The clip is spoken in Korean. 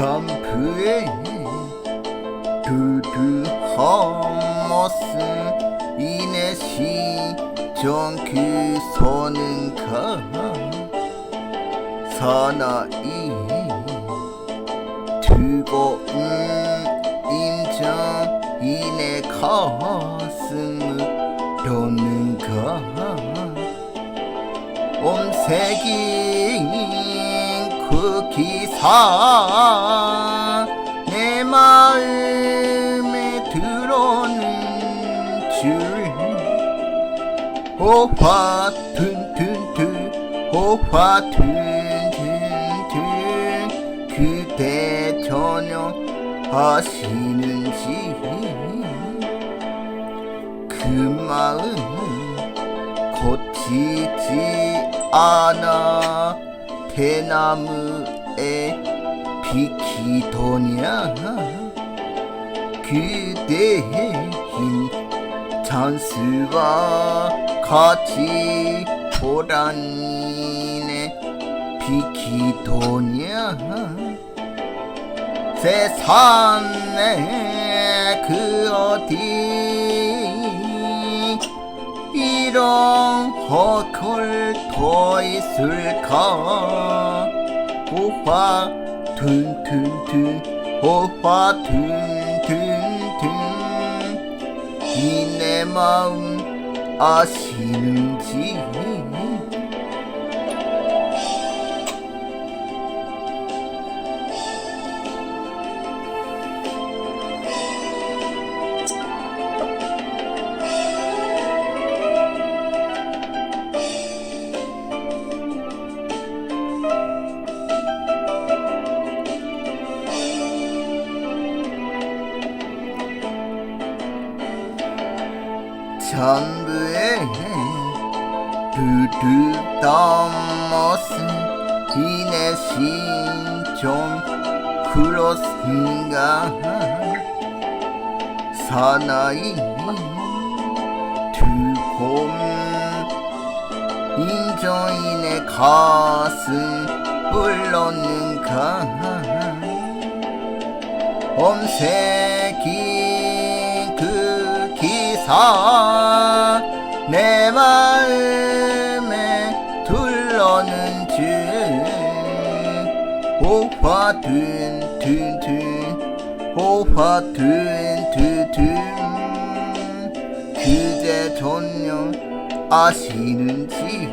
점프에 두두 헛모습 이내시 정그 서는 가 사나이 뜨거운 임장 이내 가슴을 엄색인 그 기사 내 마음에 들어오는 줄. 호화 튼튼튼 호화 튼튼튼 그대 전혀 아시는지. 그 마음 고치지 않아. 대나무 에 비키더냐 그대의 힘 찬스와 같이 보란이네 비키더냐 세상에 그 어디 이런 헛걸 더 있을까 호화 튼튼튼 호화 이내 마음 아시는지 전부의 두둑던 모습 이내 신좀 그렇습니다 사나이 두곰 인조인의 가슴 불렀는가? 엄색 기사 내 마음에 둘러는 줄 호화 튼튼튼 호화 튼튼튼 그대 전혀 아시는지